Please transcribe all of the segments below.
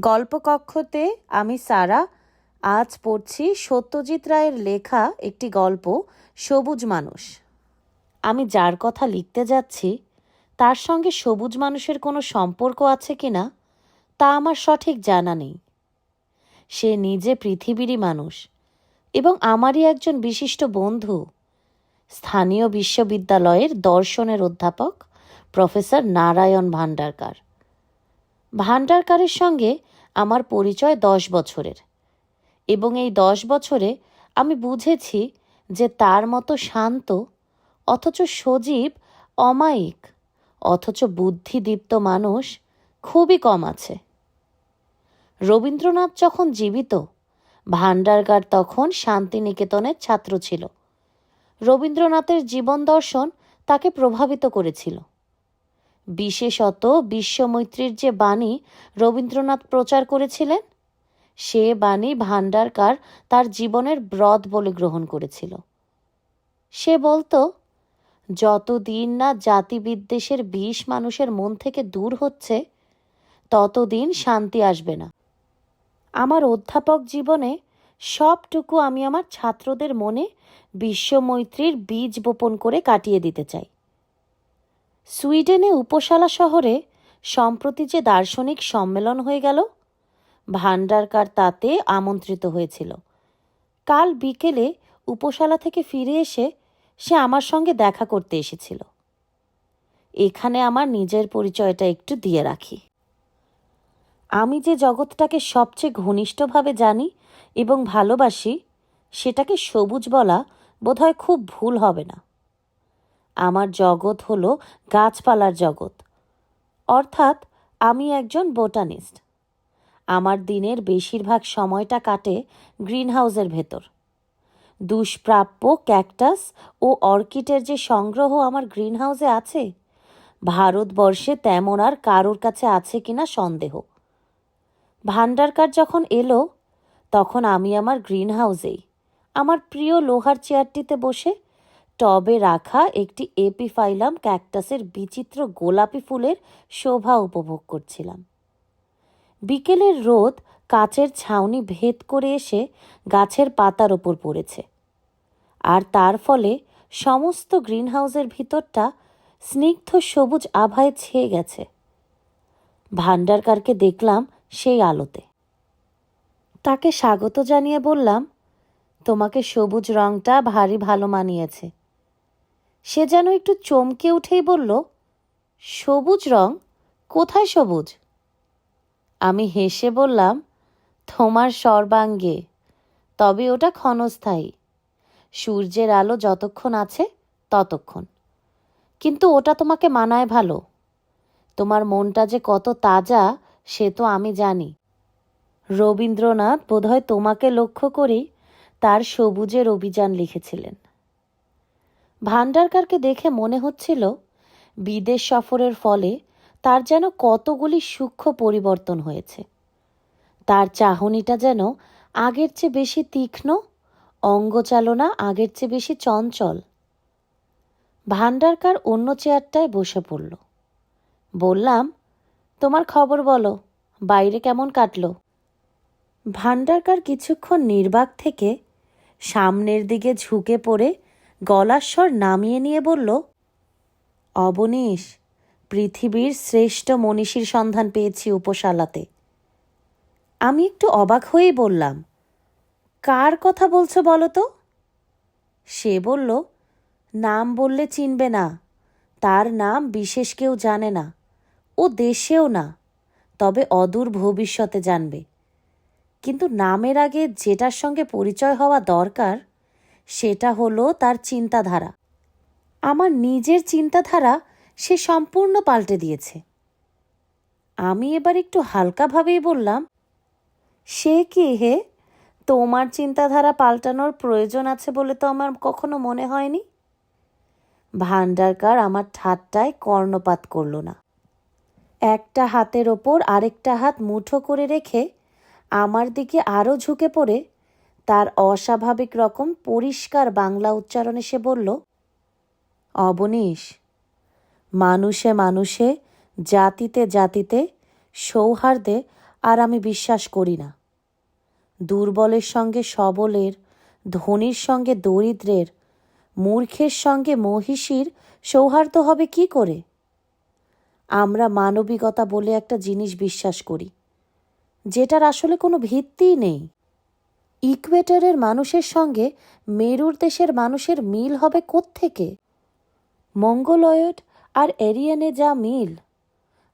গল্পকক্ষতে আমি সারা, আজ পড়ছি সত্যজিৎ রায়ের লেখা একটি গল্প, সবুজ মানুষ। আমি যার কথা লিখতে যাচ্ছি, তার সঙ্গে সবুজ মানুষের কোনো সম্পর্ক আছে কিনা তা আমার সঠিক জানা নেই। সে নিজে পৃথিবীরই মানুষ এবং আমারই একজন বিশিষ্ট বন্ধু। স্থানীয় বিশ্ববিদ্যালয়ের দর্শনের অধ্যাপক প্রফেসর নারায়ণ ভান্ডারকার ভান্ডারকারের সঙ্গে আমার পরিচয় দশ বছরের। এবং এই দশ বছরে আমি বুঝেছি যে তার মতো শান্ত, অথচ সজীব, অমায়িক, অথচ বুদ্ধিদীপ্ত মানুষ খুবই কম আছে। রবীন্দ্রনাথ যখন জীবিত ভান্ডারকার তখন শান্তিনিকেতনের ছাত্র ছিল। রবীন্দ্রনাথের জীবন দর্শন তাকে প্রভাবিত করেছিল। বিশেষত বিশ্বমৈত্রীর যে বাণী রবীন্দ্রনাথ প্রচার করেছিলেন, সে বাণী ভান্ডারকার তার জীবনের ব্রত বলে গ্রহণ করেছিল। সে বলতো, যতদিন না জাতিবিদ্বেষের বিষ মানুষের মন থেকে দূর হচ্ছে, ততদিন শান্তি আসবে না। আমার অধ্যাপক জীবনে সবটুকু আমি আমার ছাত্রদের মনে বিশ্বমৈত্রীর বীজ বপন করে কাটিয়ে দিতে চাই। সুইডেনে উপসালা শহরে সম্প্রতি যে দার্শনিক সম্মেলন হয়ে গেল ভান্ডারকার তাতে আমন্ত্রিত হয়েছিল। কাল বিকেলে উপসালা থেকে ফিরে এসে সে আমার সঙ্গে দেখা করতে এসেছিল। এখানে আমার নিজের পরিচয়টা একটু দিয়ে রাখি। আমি যে জগৎটাকে সবচেয়ে ঘনিষ্ঠভাবে জানি এবং ভালোবাসি, সেটাকে সবুজ বলা বোধহয় খুব ভুল হবে না। আমার জগৎ হলো গাছপালার জগৎ। অর্থাৎ আমি একজন বোটানিস্ট। আমার দিনের বেশিরভাগ সময়টা কাটে গ্রিনহাউসের ভেতর। দুষ্প্রাপ্য ক্যাকটাস ও অর্কিডের যে সংগ্রহ আমার গ্রিনহাউসে আছে, ভারতবর্ষে তেমন আর কারোর কাছে আছে কিনা সন্দেহ। ভান্ডারকার যখন এলো, তখন আমি আমার গ্রিনহাউসেই, আমার প্রিয় লোহার চেয়ারটিতে বসে টবে রাখা একটি এপিফাইলাম ক্যাকটাসের বিচিত্র গোলাপি ফুলের শোভা উপভোগ করছিলাম। বিকেলের রোদ কাচের ছাউনি ভেদ করে এসে গাছের পাতার ওপর পড়েছে। আর তার ফলে সমস্ত গ্রিনহাউসের ভিতরটা স্নিগ্ধ সবুজ আভায় ছেয়ে গেছে। ভান্ডারকারকে দেখলাম সেই আলোতে। তাকে স্বাগত জানিয়ে বললাম, তোমাকে সবুজ রংটা ভারী ভালো মানিয়েছে। সে যেন একটু চমকে উঠেই বলল, সবুজ রং? কোথায় সবুজ? আমি হেসে বললাম, তোমার সর্বাঙ্গে। তবে ওটা ক্ষণস্থায়ী। সূর্যের আলো যতক্ষণ আছে, ততক্ষণ। কিন্তু ওটা তোমাকে মানায় ভালো। তোমার মনটা যে কত তাজা, সে তো আমি জানি। রবীন্দ্রনাথ বোধহয় তোমাকে লক্ষ্য করেই তার সবুজের অভিযান লিখেছিলেন। ভান্ডারকারকে দেখে মনে হচ্ছিল বিদেশ সফরের ফলে তার যেন কতগুলি সূক্ষ্ম পরিবর্তন হয়েছে। তার চাহনিটা যেন আগের চেয়ে বেশি তীক্ষ্ণ, অঙ্গচালনা আগের চেয়ে বেশি চঞ্চল। ভান্ডারকার অন্য চেয়ারটায় বসে পড়ল। বললাম, তোমার খবর বলো, বাইরে কেমন কাটল? ভান্ডারকার কিছুক্ষণ নির্বাক থেকে সামনের দিকে ঝুঁকে পড়ে গলার স্বর নামিয়ে নিয়ে বলল, অবনীশ, পৃথিবীর শ্রেষ্ঠ মনীষীর সন্ধান পেয়েছি উপশালাতে। আমি একটু অবাক হয়েই বললাম, কার কথা বলছো বলো তো? সে বলল, নাম বললে চিনবে না, তার নাম বিশেষ কেউ জানে না, ও দেশেও না, তবে অদূর ভবিষ্যতে জানবে। কিন্তু নামের আগে যেটার সঙ্গে পরিচয় হওয়া দরকার সেটা হলো তার চিন্তাধারা। আমার নিজের চিন্তাধারা সে সম্পূর্ণ পাল্টে দিয়েছে। আমি এবার একটু হালকাভাবেই বললাম, সে কি হে? তোমার চিন্তাধারা পাল্টানোর প্রয়োজন আছে বলে তো আমার কখনো মনে হয়নি? ভান্ডারকার আমার ঠাট্টায় কর্ণপাত করল না। একটা হাতের ওপর আরেকটা হাত মুঠো করে রেখে আমার দিকে আরও ঝুঁকে পড়ে তার অস্বাভাবিক রকম পরিষ্কার বাংলা উচ্চারণে সে বলল, অবনীশ, মানুষে মানুষে, জাতিতে জাতিতে, সৌহার্দে আর আমি বিশ্বাস করি না। দুর্বলের সঙ্গে সবলের, ধনীর সঙ্গে দরিদ্রের, মূর্খের সঙ্গে মহিষীর সৌহার্দ্য হবে কি করে? আমরা মানবিকতা বলে একটা জিনিস বিশ্বাস করি, যেটার আসলে কোনো ভিত্তিই নেই। ইকুয়েটরের মানুষের সঙ্গে মেরুর দেশের মানুষের মিল হবে কোত্থেকে? মঙ্গলয়েড আর এরিয়ানে যা মিল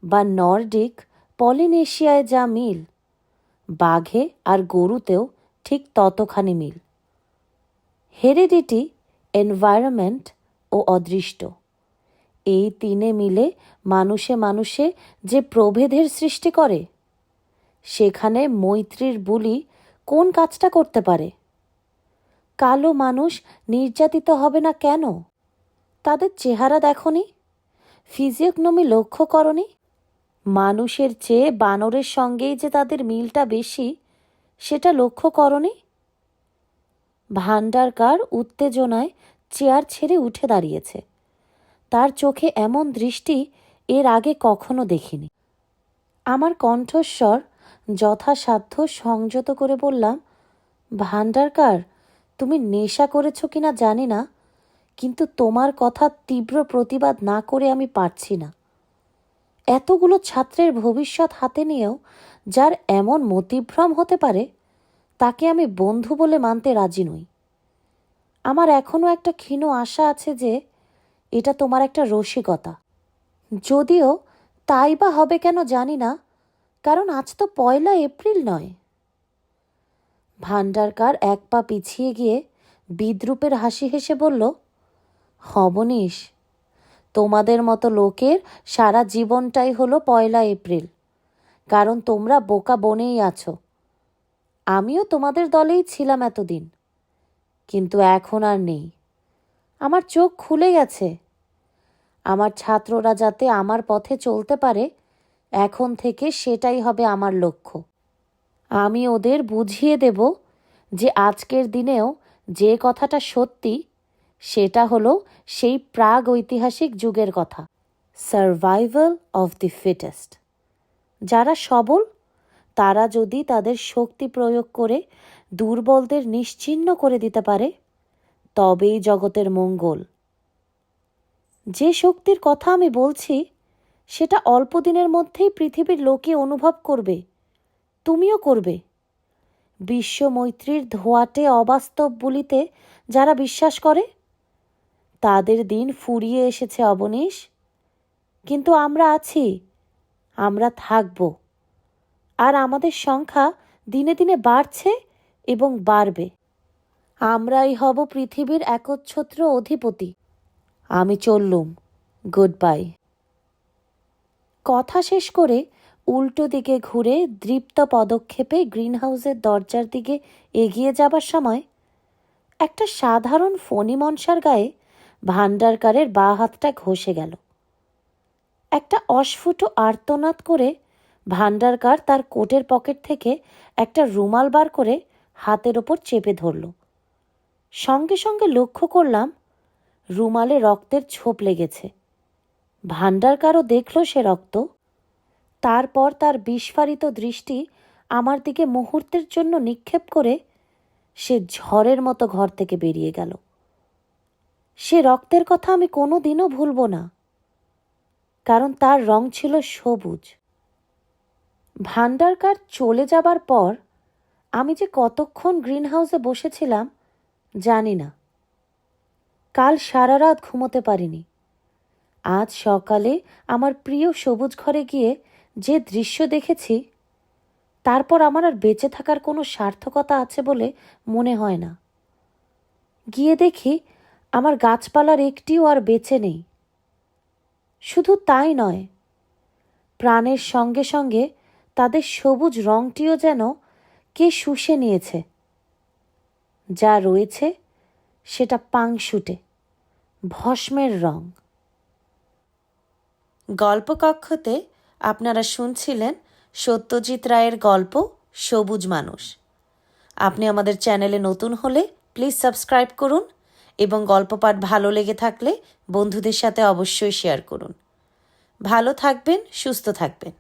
বা নর্ডিক পলিনেশিয়ায় যা মিল, বাঘে আর গরুতেও ঠিক ততখানি মিল। হেরিডিটি, এনভায়রনমেন্ট ও অদৃষ্ট। এই তিনে মিলে মানুষে মানুষে যে প্রভেদের সৃষ্টি করে। সেখানে মৈত্রীর বুলি কোন কাজটা করতে পারে? কালো মানুষ নির্যাতিত হবে না কেন? তাদের চেহারা দেখনি? ফিজিওকনমি লক্ষ্য করনি? মানুষের চেয়ে বানরের সঙ্গেই যে তাদের মিলটা বেশি, সেটা লক্ষ্য করনি? ভান্ডারকার উত্তেজনায় চেয়ার ছেড়ে উঠে দাঁড়িয়েছে। তার চোখে এমন দৃষ্টি এর আগে কখনো দেখিনি। আমার কণ্ঠস্বর যথাসাধ্য সংযত করে বললাম, ভাণ্ডারকার, তুমি নেশা করেছ কিনা জানি না, কিন্তু তোমার কথা তীব্র প্রতিবাদ না করে আমি পারছি না। এতগুলো ছাত্রের ভবিষ্যৎ হাতে নিয়েও যার এমন মতিভ্রম হতে পারে, তাকে আমি বন্ধু বলে মানতে রাজি নই। আমার এখনও একটা ক্ষীণ আশা আছে যে এটা তোমার একটা রসিকতা। যদিও তাই বা হবে কেন জানি না কারণ আজ তো পয়লা এপ্রিল নয়। ভাণ্ডারকার এক পা পিছিয়ে গিয়ে বিদ্রুপের হাসি হেসে বলল হবনিস তোমাদের মতো লোকের সারা জীবনটাই হলো পয়লা এপ্রিল, কারণ তোমরা বোকা বনেই আছো। আমিও তোমাদের দলেই ছিলাম এতদিন, কিন্তু এখন আর নেই। আমার চোখ খুলে গেছে। আমার ছাত্ররা যাতে আমার পথে চলতে পারে এখন থেকে সেটাই হবে আমার লক্ষ্য। আমি ওদের বুঝিয়ে দেব যে আজকের দিনেও যে কথাটা সত্যি, সেটা হলো সেই প্রাগ ঐতিহাসিক যুগের কথা সার্ভাইভাল অফ দি ফিটেস্ট যারা সবল, তারা যদি তাদের শক্তি প্রয়োগ করে দুর্বলদের নিশ্চিহ্ন করে দিতে পারে, তবেই জগতের মঙ্গল। যে শক্তির কথা আমি বলছি সেটা অল্প দিনের মধ্যেই পৃথিবীর লোকে অনুভব করবে, তুমিও করবে। বিশ্ব মৈত্রীর ধোয়াটে অবাস্তব বলিতে যারা বিশ্বাস করে, তাদের দিন ফুরিয়ে এসেছে অবনীশ। কিন্তু আমরা আছি, আমরা থাকব, আর আমাদের সংখ্যা দিনে দিনে বাড়ছে এবং বাড়বে। আমরাই হব পৃথিবীর একচ্ছত্র অধিপতি। আমি চললুম। Good bye. কথা শেষ করে উল্টো দিকে ঘুরে দৃপ্ত পদক্ষেপে গ্রিনহাউসের দরজার দিকে এগিয়ে যাবার সময় একটা সাধারণ ফণি মনসার গায়ে ভাণ্ডারকারের বা হাতটা ঘষে গেল। একটা অস্ফুট আর্তনাদ করে ভাণ্ডারকার তার কোটের পকেট থেকে একটা রুমাল বার করে হাতের ওপর চেপে ধরল। সঙ্গে সঙ্গে লক্ষ্য করলাম রুমালে রক্তের ছোপ লেগেছে। ভাণ্ডারকারও দেখল সে রক্ত? তারপর তার বিস্ফারিত দৃষ্টি আমার দিকে মুহূর্তের জন্য নিক্ষেপ করে সে ঝড়ের মতো ঘর থেকে বেরিয়ে গেল। সে রক্তের কথা আমি কোনো দিনও ভুলব না, কারণ তার রং ছিল সবুজ। ভান্ডারকার চলে যাবার পর আমি যে কতক্ষণ গ্রিন হাউসে বসেছিলাম জানি না। কাল সারা রাত ঘুমোতে পারিনি। আজ সকালে আমার প্রিয় সবুজ ঘরে গিয়ে যে দৃশ্য দেখেছি, তারপর আমার আর বেঁচে থাকার কোনো সার্থকতা আছে বলে মনে হয় না। গিয়ে দেখি আমার গাছপালার একটিও আর বেঁচে নেই। শুধু তাই নয়, প্রাণের সঙ্গে সঙ্গে তাদের সবুজ রংটিও যেন কে শুষে নিয়েছে। যা রয়েছে সেটা পাংশুটে, ভস্মের রং। গল্পকক্ষতে আপনারা শুনছিলেন সত্যজিৎ রায়ের গল্প, সবুজ মানুষ। আপনি আমাদের চ্যানেলে নতুন হলে প্লিজ সাবস্ক্রাইব করুন এবং গল্প পাঠ ভালো লেগে থাকলে বন্ধুদের সাথে অবশ্যই শেয়ার করুন। ভালো থাকবেন, সুস্থ থাকবেন।